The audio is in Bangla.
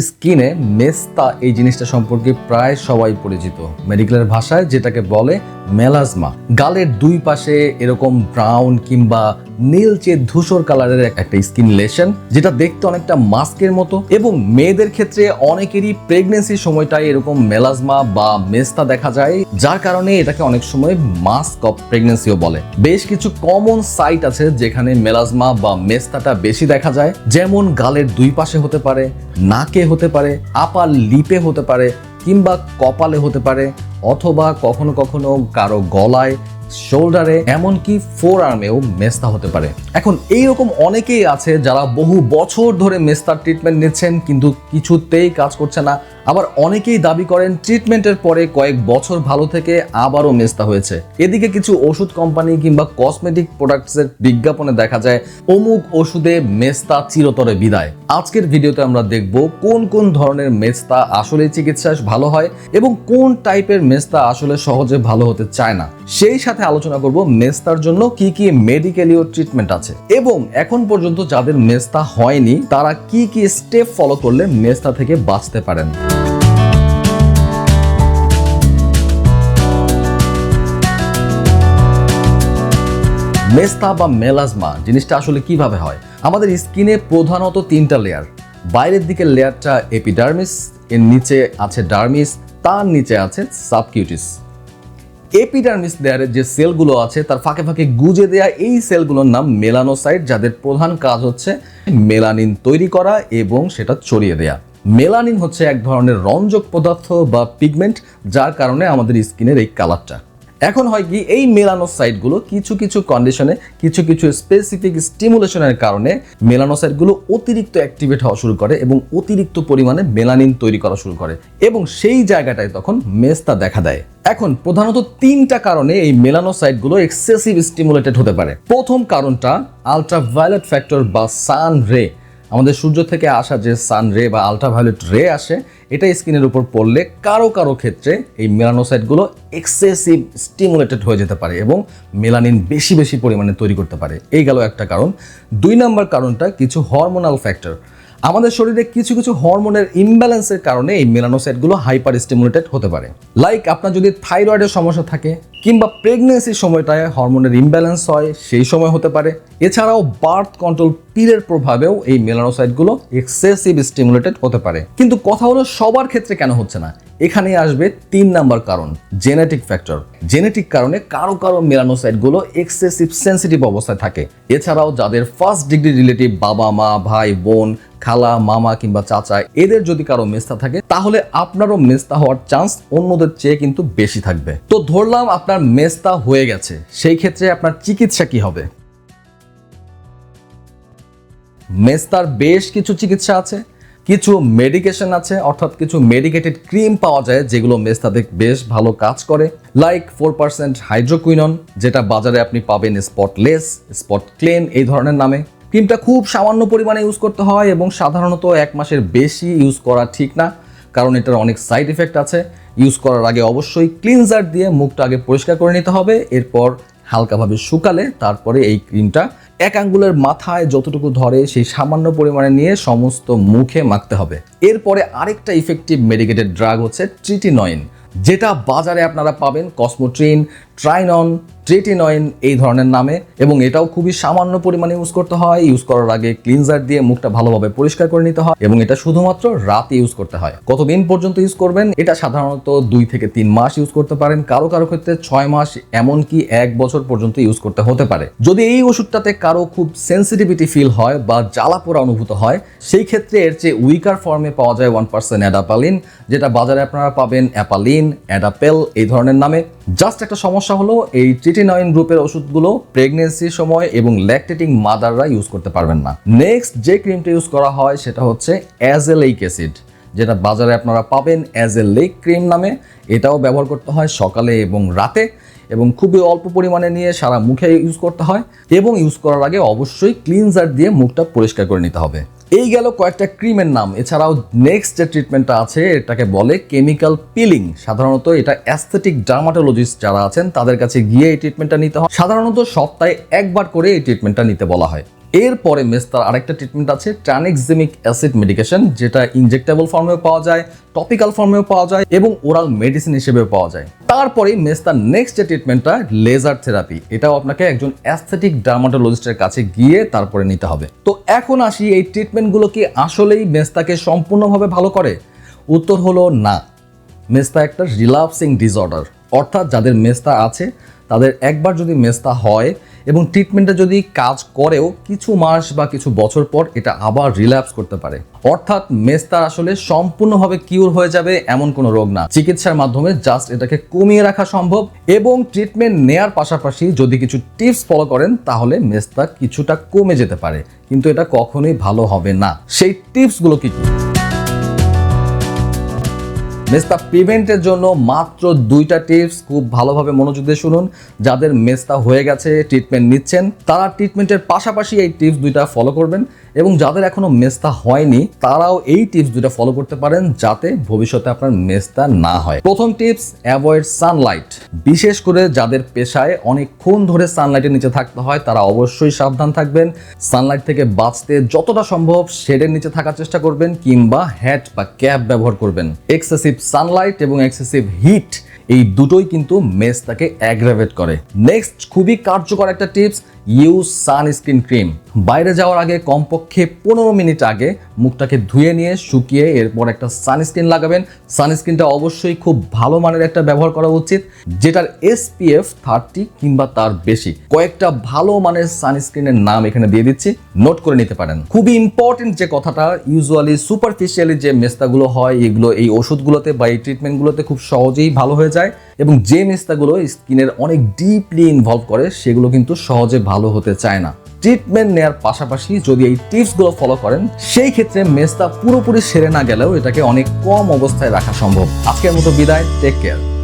স্কিনে মেস্তা এই জিনিসটা সম্পর্কে প্রায় সবাই পরিচিত। মেডিকেলের ভাষায় যেটাকে বলে মেলাজমা। গালের দুই পাশে এরকম ব্রাউন কিংবা নীলচে ধূসর কালারের একটা স্কিন লেশন যেটা দেখতে অনেকটা মাস্কের মতো। এবং মেয়েদের ক্ষেত্রে অনেকেরই প্রেগনেন্সির সময়টায় এরকম মেলাজমা বা মেস্তা দেখা যায়, যার কারণে এটাকে অনেক সময় মাস্ক অফ প্রেগনেন্সিও বলে। বেশ কিছু কমন সাইট আছে যেখানে মেলাজমা বা মেস্তাটা বেশি দেখা যায়। যেমন গালের দুই পাশে হতে পারে, নাকে হতে পারে আপার লিপে হতে পারে, কিংবা কপালে হতে পারে, অথবা কখনো কখনো কারও গলায় শোল্ডারে, এমনকি ফোর আর্মেও মেস্তা হতে পারে। এখন এইরকম অনেকেই আছে যারা বহু বছর ধরে মেস্তার ট্রিটমেন্ট নিচ্ছেন, কিন্তু কিছুতেই কাজ করছে না। আবার অনেকেই দাবি করেন ট্রিটমেন্টের পরে কয়েক বছর ভালো থেকে আবারও মেস্তা হয়েছে। এদিকে কিছু ওষুধ কোম্পানি কিংবা কসমেটিক প্রোডাক্টসের বিজ্ঞাপনে দেখা যায়, অমুক ওষুধে মেস্তা চিরতরে বিদায়। আজকের ভিডিওতে আমরা দেখব কোন কোন ধরনের মেস্তা আসলে চিকিৎসা ভালো হয় এবং কোন টাইপের মেস্তা আসলে সহজে ভালো হতে চায় না। সেই সাথে আলোচনা করব মেস্তার জন্য কি কি মেডিকেলীয় ট্রিটমেন্ট আছে। এবং এখন পর্যন্ত যাদের মেস্তা হয়নি, তারা কি কি স্টেপ ফলো করলে মেস্তা থেকে বাঁচতে পারেন? মেস্তা বা মেলাজমা জিনিসটা আসলে কীভাবে হয়? আমাদের স্কিনে প্রধানত তিনটা লেয়ার বাইরের দিকের লেয়ারটা এপিডার্মিস এর নিচে আছে ডার্মিস তার নিচে আছে সাবকিউটিস এপিডার্মিস দেয়ারের যে সেলগুলো আছে, তার ফাঁকে ফাঁকে গুজে দেয়া এই সেলগুলোর নাম মেলানোসাইট যাদের প্রধান কাজ হচ্ছে মেলানিন তৈরি করা এবং সেটা ছড়িয়ে দেয়া। মেলানিন হচ্ছে এক ধরনের রঞ্জক পদার্থ বা পিগমেন্ট যার কারণে আমাদের স্কিনের এই কালারটা এখন হয় কি, এই মেলানোসাইটগুলো কিছু কিছু কন্ডিশনে কিছু কিছু স্পেসিফিক স্টিমুলেশনের কারণে মেলানোসাইটগুলো অতিরিক্ত অ্যাক্টিভেট হওয়া শুরু করে এবং অতিরিক্ত পরিমাণে মেলানিন তৈরি করা শুরু করে এবং সেই জায়গাটায় তখন মেস্তা দেখা দেয়। এখন প্রধানত তিনটা কারণে এই মেলানোসাইটগুলো এক্সেসিভ স্টিমুলেটেড হতে পারে। প্রথম কারণটা আলট্রাভায়োলেট ফ্যাক্টর বা সান রে আমাদের সূর্য থেকে আসা যে সান রে বা আলট্রাভায়োলেট রে আসে এটা স্কিনের উপর পড়লে কারও কারও ক্ষেত্রে এই মেলানোসাইটগুলো এক্সেসিভ স্টিমুলেটেড হয়ে যেতে পারে এবং মেলানিন বেশি বেশি পরিমাণে তৈরি করতে পারে। এই গেল একটা কারণ। দুই নম্বর কারণটা কিছু হরমোনাল ফ্যাক্টর আমাদের শরীরে কিছু কিছু হরমোনের ইমব্যালেন্সের কারণে এই মেলানোসাইটগুলো হাইপার স্টিমুলেটেড হতে পারে। লাইক আপনার যদি থাইরয়েডের সমস্যা থাকে, কিংবা প্রেগনেন্সির সময়টায় হরমোনের ইমব্যালেন্স হয়, সেই সময় হতে পারে। এছাড়াও বার্থ কন্ট্রোল পিলের প্রভাবেও এই মেলানোসাইটগুলো এক্সেসিভ স্টিমুলেটেড হতে পারে। কিন্তু কথা হলো, সবার ক্ষেত্রে কেন হচ্ছে না? এখানেই আসবে তিন নাম্বার কারণ জেনেটিক ফ্যাক্টর জেনেটিক কারণে কারও কারও মেলানোসাইটগুলো এক্সেসিভ সেন্সিটিভ অবস্থায় থাকে। এছাড়াও যাদের ফার্স্ট ডিগ্রি রিলেটিভ বাবা মা ভাই, বোন খালা, মামা কিংবা চাচা, এদের যদি কারও মেস্তা থাকে, তাহলে আপনারও মেস্তা হওয়ার চান্স অন্যদের চেয়ে কিন্তু বেশি থাকবে। তো ধরলাম আপনার মেস্তা হয়ে গেছে, সেই ক্ষেত্রে আপনার চিকিৎসা কি হবে? মেস্তার বেশ কিছু চিকিৎসা আছে, কিছু মেডিকেশন আছে, অর্থাৎ কিছু মেডিকেটেড ক্রিম পাওয়া যায়, যেগুলো মেস্তাতে বেশ ভালো কাজ করে। লাইক ফোর পার্সেন্ট হাইড্রোকুইনন যেটা বাজারে আপনি পাবেন স্পটলেস স্পট ক্লেন এই ধরনের নামে। ক্রিমটা খুব সামান্য পরিমাণে ইউজ করতে হয় এবং সাধারণত এক মাসের বেশি ইউজ করা ঠিক না। কারণ এটার অনেক সাইড এফেক্ট আছে। ইউজ করার আগে অবশ্যই ক্লিনজার দিয়ে মুখটা আগে পরিষ্কার করে নিতে হবে। এরপর হালকাভাবে শুকালে তারপরে এই ক্রিমটা এক আঙ্গুলের মাথায় যতটুকু ধরে সেই সামান্য পরিমাণে নিয়ে সমস্ত মুখে মাখতে হবে। এরপরে আরেকটা ইফেক্টিভ মেডিকেটেড ড্রাগ হচ্ছে ট্রিটিনয়েন যেটা বাজারে আপনারা পাবেন কসমোট্রিন ট্রাইনন ট্রেটিনয়েন এই ধরনের নামে, এবং এটাও খুবই সামান্য পরিমাণে ইউজ করতে হয়। ইউজ করার আগে ক্লিনজার দিয়ে মুখটা ভালোভাবে পরিষ্কার করে নিতে হয়, এবং এটা শুধুমাত্র রাতে ইউজ করতে হয়। কতদিন পর্যন্ত ইউজ করবেন? এটা সাধারণত দুই থেকে তিন মাস ইউজ করতে পারেন। কারও কারও ক্ষেত্রে ছয় মাস, এমনকি এক বছর পর্যন্ত ইউজ করতে হতে পারে। যদি এই ওষুধটাতে কারও খুব সেন্সিটিভিটি ফিল হয় বা জ্বালা পোড়া অনুভূত হয়, সেই ক্ষেত্রে এর চেয়ে উইকার ফর্মে পাওয়া যায় ওয়ান পার্সেন্ট অ্যাডাপালিন যেটা বাজারে আপনারা পাবেন অ্যাপালিন, অ্যাডাপেল এই ধরনের নামে। জাস্ট একটা সমস্যা হলো এই ট্রিটিনয়েন গ্রুপের ওষুধগুলো প্রেগনেন্সির সময় এবং ল্যাকটেটিং মাদাররা ইউজ করতে পারবেন না। নেক্সট যে ক্রিমটা ইউজ করা হয় সেটা হচ্ছে অ্যাজেলেইক অ্যাসিড যেটা বাজারে আপনারা পাবেন অ্যাজ এ লেক ক্রিম নামে। এটাও ব্যবহার করতে হয় সকালে এবং রাতে এবং খুবই অল্প পরিমাণে নিয়ে সারা মুখে ইউজ করতে হয় এবং ইউজ করার আগে অবশ্যই ক্লিনজার দিয়ে মুখটা পরিষ্কার করে নিতে হবে। এই গেল কয়েকটা ক্রিমের নাম। এছাড়াও নেক্সট যে ট্রিটমেন্টটা আছে, এটাকে বলে কেমিক্যাল পিলিং সাধারণত এটা অ্যাস্থেটিক ডার্মাটোলজিস্ট যারা আছেন, তাদের কাছে গিয়ে এই ট্রিটমেন্টটা নিতে হয়। সাধারণত সপ্তাহে একবার করে এই ট্রিটমেন্টটা নিতে বলা হয়। এরপরে মেস্তার আরেকটা ট্রিটমেন্ট আছে ট্রানিক্সিমিক অ্যাসিড মেডিকেশন যেটা ইনজেক্টেবল ফর্মেও পাওয়া যায় টপিক্যাল ফর্মেও পাওয়া যায় এবং ওরাল মেডিসিন হিসেবেও পাওয়া যায়। তারপরে মেস্তার নেক্সট যে ট্রিটমেন্টটা লেজার থেরাপি এটাও আপনাকে একজন অ্যাস্থেটিক ডার্মাটোলজিস্টের কাছে গিয়ে তারপরে নিতে হবে। তো এখন আসি, এই ট্রিটমেন্টগুলো কি আসলেই মেস্তাকে সম্পূর্ণভাবে ভালো করে? উত্তর হলো না। মেস্তা একটা রিলাপসিং ডিসঅর্ডার অর্থাৎ যাদের মেস্তা আছে, তাদের একবার যদি মেস্তা হয় এবং ট্রিটমেন্টে যদি কাজ করেও কিছু মাস বা কিছু বছর পর এটা আবার রিল্যাপস করতে পারে। অর্থাৎ মেস্তার আসলে সম্পূর্ণভাবে কিউর হয়ে যাবে এমন কোনো রোগ না। চিকিৎসার মাধ্যমে জাস্ট এটাকে কমিয়ে রাখা সম্ভব এবং ট্রিটমেন্ট নেয়ার পাশাপাশি যদি কিছু টিপস ফলো করেন, তাহলে মেস্তা কিছুটা কমে যেতে পারে। কিন্তু এটা কখনোই ভালো হবে না। সেই টিপসগুলো কি কি? মেস্তা প্রিভেন্টের জন্য মাত্র দুইটা টিপস খুব ভালোভাবে মনোযোগ দিয়ে শুনুন। যাদের মেস্তা হয়ে গেছে ট্রিটমেন্ট নিচ্ছেন, তারা ট্রিটমেন্টের পাশাপাশি এই টিপস দুইটা ফলো করবেন। এবং যাদের এখনও মেস্তা হয়নি, তারাও এই টিপস দুইটা ফলো করতে পারেন যাতে ভবিষ্যতে আপনার মেস্তা না হয়। প্রথম টিপস অ্যাভয়েড সানলাইট বিশেষ করে যাদের পেশায় অনেকক্ষণ ধরে সানলাইটের নিচে থাকতে হয়, তারা অবশ্যই সাবধান থাকবেন। সানলাইট থেকে বাঁচতে যতটা সম্ভব শেডের নিচে থাকার চেষ্টা করবেন কিংবা হ্যাট বা ক্যাপ ব্যবহার করবেন। এক্সেসিভ সানলাইট এবং এক্সেসিভ হিট এই দুটোই কিন্তু মেসটাকে অ্যাগ্রাভেট করে। নেক্সট খুবই কার্যকর একটা টিপস ইউজ সানস্ক্রিন ক্রিম। বাইরে যাওয়ার আগে কমপক্ষে পনেরো মিনিট আগে মুখটাকে ধুয়ে নিয়ে শুকিয়ে এরপর একটা সানস্ক্রিন লাগাবেন। সানস্ক্রিনটা অবশ্যই খুব ভালো মানের একটা ব্যবহার করা উচিত, যেটার এসপিএফ থার্টি কিংবা তার বেশি। কয়েকটা ভালো মানের সানস্ক্রিনের নাম এখানে দিয়ে দিচ্ছি, নোট করে নিতে পারেন। খুবই ইম্পর্টেন্ট যে কথাটা ইউজুয়ালি সুপারফিশিয়ালি যে মেস্তাগুলো হয়, এগুলো এই ওষুধগুলোতে বা এই ট্রিটমেন্টগুলোতে খুব সহজেই ভালো হয়ে যায় এবং যে মেস্তাগুলো স্কিনের অনেক ডিপলি ইনভলভ করে, সেগুলো কিন্তু সহজে ভালো হতে চায় না। ট্রিটমেন্ট নেয়ার পাশাপাশি যদি এই টিপসগুলো ফলো করেন, সেই ক্ষেত্রে মেস্তা পুরোপুরি সেরে না গেলেও এটাকে অনেক কম অবস্থায় রাখা সম্ভব। আজকের মতো বিদায় টেক কেয়ার